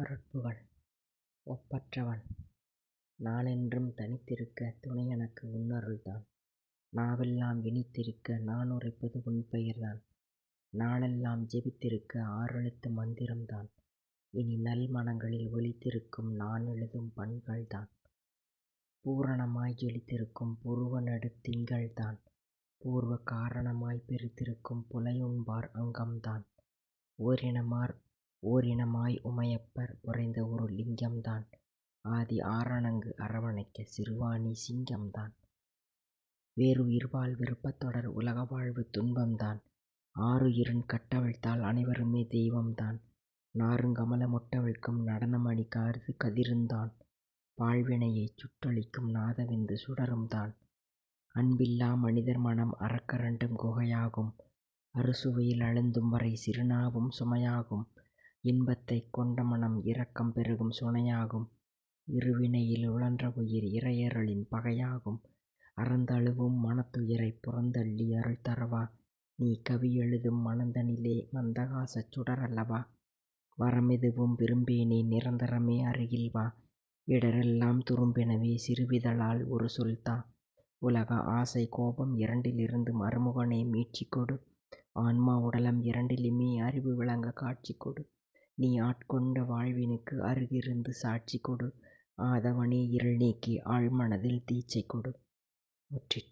அருட்புகழ் ஒப்பற்றவன் நானென்றும் தனித்திருக்க துணை எனக்கு உன்னருள்தான். நாவெல்லாம் இனித்திருக்க நானுரைப்பது உன்பெயர்தான் நாளெல்லாம் ஜெபித்திருக்க ஆறெழுத்து மந்திரம்தான். இனி நல் மனங்களில் ஒழித்திருக்கும் ஒலித்திருக்கும் நானெழுதும் பண்கள்தான். பூரணமாய் ஜொலித்திருக்கும் புருவநடுத் திங்கள்தான். பூர்வ காரணமாய்ப் பெருத்திருக்கும் புலையுண்பார் அங்கம்தான். ஓரினமார் ஓரினமாய் உமையப்பர் உறைந்த ஒரு லிங்கம்தான். ஆதி ஆரணங்கு அரவணைக்க சிறுவாணி சிங்கம்தான். வேறுயிர்வாழ் விருப்பத்தொடர் உலகவாழ்வு துன்பம்தான். ஆருயிருங் கட்டவிழ்த்தால் அனைவருமே தெய்வம்தான். நாறுங் கமல மொட்டவிழ்க்கும் நடனமணி கருது கதிருந்தான். பாழ்வினையைச் சுட்டழிக்கும் நாதவிந்து சுடரும்தான். அன்பில்லா மனிதர் மனம் அறக்கரண்டும் குகையாகும். அறுசுவையில் அழுந்தும்வரை சிறுநாவும் சுமையாகும். இன்பத்தைக் கொண்டமனம் இரக்கம் பெருகும் சுனையாகும். இருவினையில் உழன்ற உயிர் இறையருளின் பகையாகும். அறந்தழுவும் மனத்துயரைப் புறந்தள்ளி அருள்தரவா நீ கவியெழுதும் மனந்தனிலே மந்தகாசச் சுடரல்லவா? வரமெதுவும் விரும்பேனே நிரந்தரமே அருகில் வா. இடரெல்லாம் துரும்பெனவே சிறுவிதழால் ஒரு சொல்தா உலக ஆசை கோபம் இரண்டிலிருந்தும் அருமுகனே மீட்சி கொடு. ஆன்மா உடலம் இரண்டிலுமே அறிவு விளங்க காட்சி கொடு. நீ ஆட்கொண்ட வாழ்வினுக்கு அருகிருந்து சாட்சி கொடு. ஆதவனே இருள் நீக்கி ஆழ்மனதில் தீட்சை கொடு. முற்றிற்று.